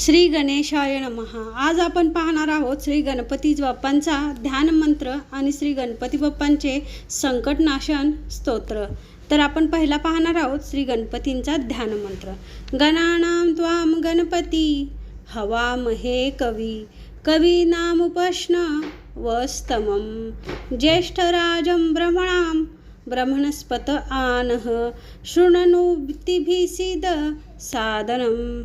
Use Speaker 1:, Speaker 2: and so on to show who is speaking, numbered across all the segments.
Speaker 1: श्री गणेशाय नमहा आज आपण पाहणार आहोत श्री गणपती बाप्पांचा ध्यान मंत्र आणि श्री गणपती बाप्पांचे संकटनाशन स्तोत्र. तर आपण पहिला पाहणार आहोत श्री गणपतींचा ध्यान मंत्र. गणानां त्वाम गणपती हवामहे कवी. कवीनामुपश्न वस्तमं. ज्येष्ठराजं भ्रमणां ब्रह्मणस्पत आनः. शृणनुतिभिसीद साधनं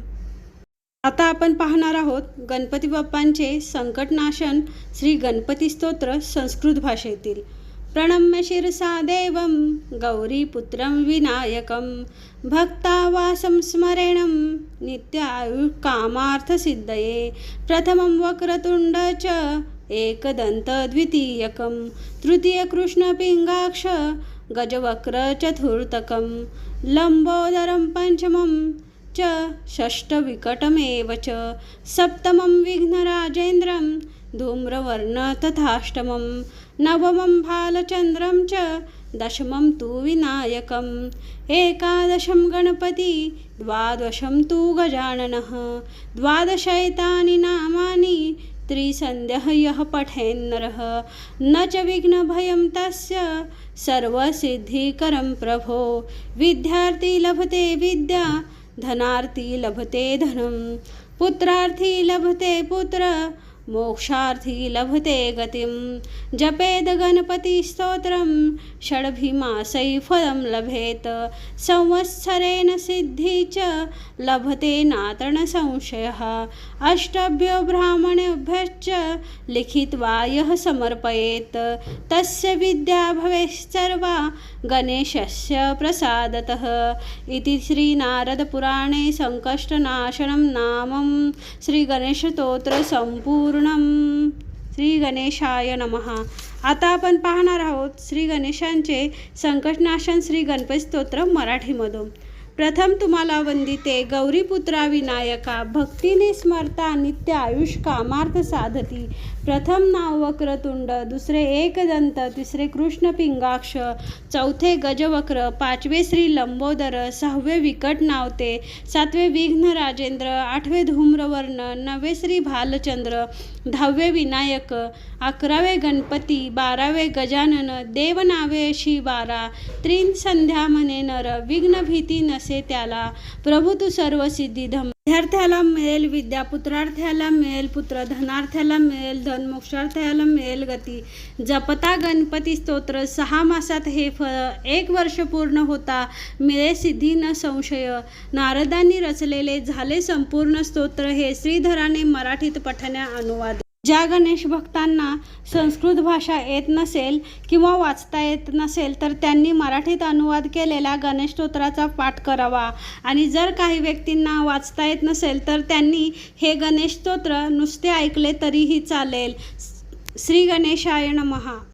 Speaker 1: आता आपण पाहणार आहोत गणपती बाप्पांचे संकटनाशन श्री गणपती स्तोत्र संस्कृत भाषेतील. प्रणम्य शिरसा देवं गौरीपुत्रं विनायकं भक्तावासं स्मरेणं नित्यायुकामार्थसिद्धये प्रथमं वक्रतुण्ड च एकदन्त द्वितीयकं तृतीयकृष्णपिङ्गाक्ष गजवक्र चतुर्थकं लम्बोदरं पञ्चमं च षष्टविकटमेव च। सप्तमं विघ्नराजेन्द्रं धूम्रवर्ण तथाष्टमं। नवमं भालचन्द्रं च दशमं तु विनायकम्। एकादशं गणपति द्वादशं तु गजाननः। द्वादशैतानि नामानि त्रिसन्ध्यः यः पठेन्नरः। न च विघ्नभयं तस्य सर्वसिद्धिकरं प्रभो। विद्यार्थी लभते विद्या धनार्थी लभते धनं पुत्रार्थी लभते पुत्र मोक्षार्थी लभते गतिं। जपेद गणपतिस्तोत्रं षड्भिमासै फलं लभेत। संवत्सरेण सिद्धि च लभते नात्र संशयः। अष्टभ्यो ब्राह्मणेभ्यश्च लिखित्वा यः समर्पयेत्। तस्य विद्या भवेत्सर्वा गणेशस्य प्रसादतः। इति श्रीनारदपुराणे सङ्कष्टनाशनं नामं। श्रीगणेशस्तोत्र पूर्णम श्री गणेशाय नमः. आता आपण पाहणार आहोत श्री गणेशांचे संकटनाशन श्री गणपती स्तोत्र मराठीमधून. प्रथम तुम्हाला वंदिते गौरीपुत्रा विनायका भक्तीने स्मरता नित्य आयुष कामार्थ साधती. प्रथम नाव वक्रतुंड दुसरे एकदंत तिसरे कृष्ण पिंगाक्ष चौथे गजवक्र पाचवे श्री लंबोदर सहावे विकट नावते सातवे विघ्न राजेंद्र आठवे धूम्रवर्ण नववे श्री भालचंद्र दहावे विनायक अकरावे गणपती बारावे गजानन देवनावे शिवारा बारा संध्या म्हणे नर विघ्न भीती नस त्याला प्रभू तू सर्व सिद्धी धम विद्यार्थ्याला मिळेल विद्या पुत्रार्थ्याला मिळेल पुत्र धनार्थ्याला मिळेल धन मोक्षार्थ्याला मिळेल गती. जपता गणपती स्तोत्र सहा मासात हे फळ एक वर्ष पूर्ण होता मिळे सिद्धी न संशय. नारदांनी रचलेले झाले संपूर्ण स्तोत्र हे श्रीधराने मराठीत पठण्या अनुवाद ज्या गणेश भक्तांना संस्कृत भाषा येत नसेल किंवा वाचता येत नसेल तर त्यांनी मराठीत अनुवाद केलेल्या गणेश स्तोत्राचा पाठ करावा. आणि जर काही व्यक्तींना वाचता येत नसेल तर त्यांनी हे गणेश स्तोत्र नुसते ऐकले तरीही चालेल. श्री गणेशाय नमहा